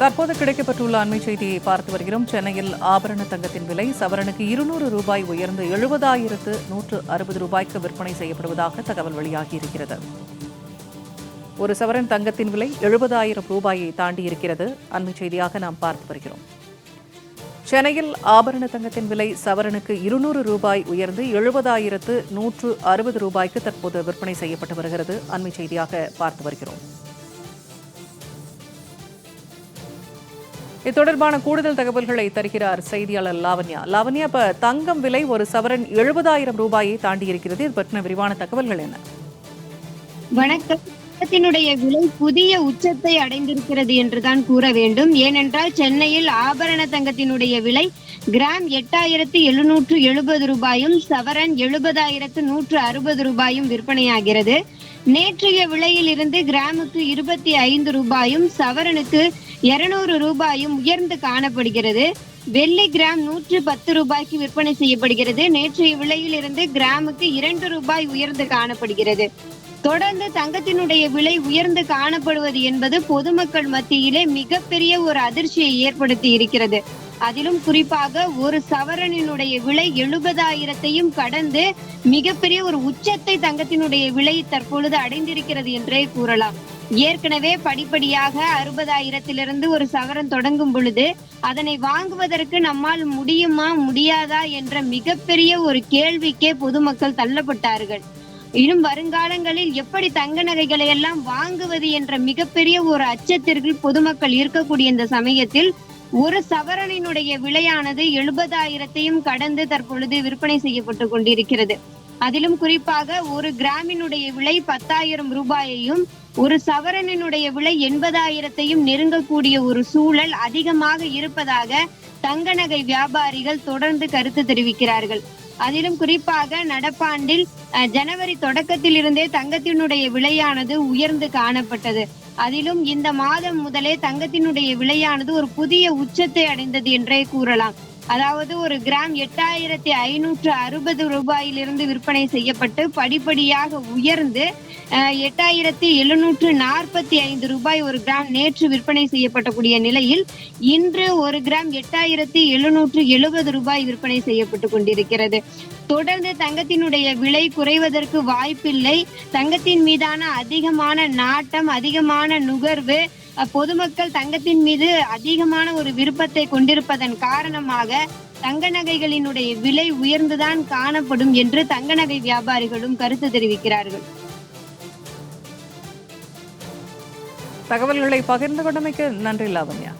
தற்போது கிடைக்கப்பட்டுள்ள அண்மை செய்தியை பார்த்து வருகிறோம். சென்னையில் ஆபரண தங்கத்தின் விலை சவரனுக்கு இருநூறு ரூபாய் உயர்ந்து எழுபதாயிரத்து நூற்று அறுபது ரூபாய்க்கு விற்பனை செய்யப்படுவதாக தகவல் வெளியாகியிருக்கிறது ஒரு சவரன் தங்கத்தின் விலை எழுபதாயிரம் ரூபாயை தாண்டி இருக்கிறது. அண்மை செய்தியாக நாம் பார்த்து வருகிறோம். சென்னையில் ஆபரண தங்கத்தின் விலை சவரனுக்கு இருநூறு ரூபாய் உயர்ந்து எழுபதாயிரத்து நூற்று அறுபது ரூபாய்க்கு தற்போது விற்பனை செய்யப்பட்டு வருகிறது. அண்மை செய்தியாக பார்த்து வருகிறோம். இது தொடர்பான கூடுதல் தகவல்களை தருகிறார் செய்தியாளர் லாவண்யா. லாவண்யா இப்ப தங்கம் விலை ஒரு சவரன் எழுபதாயிரம் ரூபாயை தாண்டி இருக்கிறது இது பற்றின விரிவான தகவல்கள் என்ன? வணக்கம். தங்கத்தினுடைய விலை புதிய உச்சத்தை அடைந்திருக்கிறது என்றுதான் கூற வேண்டும். ஏனென்றால் சென்னையில் ஆபரண தங்கத்தினுடைய விலை கிராம் எட்டாயிரத்து எழுநூற்று எழுபது ரூபாயும் சவரன் எழுபதாயிரத்து நூற்று அறுபது ரூபாயும் விற்பனையாகிறது. நேற்றைய விலையில் இருந்து கிராமுக்கு இருபத்தி ஐந்து ரூபாயும் சவரனுக்கு இருநூறு ரூபாயும் உயர்ந்து காணப்படுகிறது. வெள்ளி கிராம் நூற்று பத்து ரூபாய்க்கு விற்பனை செய்யப்படுகிறது. நேற்றைய விலையில் இருந்து கிராமுக்கு இரண்டு ரூபாய் உயர்ந்து காணப்படுகிறது. தொடர்ந்து தங்கத்தினுடைய விலை உயர்ந்து காணப்படுவது என்பது பொதுமக்கள் மத்தியிலே மிகப்பெரிய ஒரு அதிர்ச்சியை ஏற்படுத்தி இருக்கிறது. அதிலும் குறிப்பாக ஒரு சவரனினுடைய விலை எழுபதாயிரத்தையும் கடந்து மிகப்பெரிய ஒரு உச்சத்தை தங்கத்தினுடைய விலை தற்பொழுது அடைந்திருக்கிறது என்றே கூறலாம். ஏற்கனவே படிப்படியாக அறுபதாயிரத்திலிருந்து ஒரு சவரன் தொடங்கும் பொழுது அதனை வாங்குவதற்கு நம்மால் முடியுமா முடியாதா என்ற மிகப்பெரிய ஒரு கேள்விக்கே பொதுமக்கள் தள்ளப்பட்டார்கள். இன்னும் வருங்காலங்களில் எப்படி தங்க நகைகளை எல்லாம் வாங்குவது என்ற மிகப்பெரிய ஒரு அச்சத்திற்கு பொதுமக்கள் இருக்கக்கூடிய இந்த சமயத்தில் ஒரு சவரனினுடைய விலையானது எழுபதாயிரத்தையும் கடந்து தற்பொழுது விற்பனை செய்யப்பட்டு கொண்டிருக்கிறது. அதிலும் குறிப்பாக ஒரு கிராமினுடைய விலை பத்தாயிரம் ரூபாயையும் ஒரு சவரனினுடைய விலை எண்பதாயிரத்தையும் நெருங்கக்கூடிய ஒரு சூழல் அதிகமாக இருப்பதாக தங்க நகை வியாபாரிகள் தொடர்ந்து கருத்து தெரிவிக்கிறார்கள். அதிலும் குறிப்பாக நடப்பாண்டில் அஹ், ஜனவரி தொடக்கத்தில் இருந்தே தங்கத்தினுடைய விலையானது உயர்ந்து காணப்பட்டது. அதிலும் இந்த மாதம் முதலே தங்கத்தினுடைய விலையானது ஒரு புதிய உச்சத்தை அடைந்தது என்றே கூறலாம். அதாவது ஒரு கிராம் எட்டாயிரத்தி ஐநூற்று அறுபது ரூபாயிலிருந்து விற்பனை செய்யப்பட்டு படிப்படியாக உயர்ந்து எட்டாயிரத்தி எழுநூற்று நாற்பத்தி ஐந்து ரூபாய் ஒரு கிராம் நேற்று விற்பனை செய்யப்பட்டக்கூடிய நிலையில் இன்று ஒரு கிராம் எட்டாயிரத்தி எழுநூற்று எழுபது ரூபாய் விற்பனை செய்யப்பட்டு கொண்டிருக்கிறது. தொடர்ந்து தங்கத்தினுடைய விலை குறைவதற்கு வாய்ப்பில்லை. தங்கத்தின் மீதான அதிகமான நாட்டம் அதிகமான நுகர்வு பொதுமக்கள் தங்கத்தின் மீது அதிகமான ஒரு விருப்பத்தை கொண்டிருப்பதன் காரணமாக தங்க நகைகளினுடைய விலை உயர்ந்துதான் காணப்படும் என்று தங்க நகை வியாபாரிகளும் கருத்து தெரிவிக்கிறார்கள். தகவல்களை பகிர்ந்து கொண்டமைக்கு நன்றி லாவண்யா.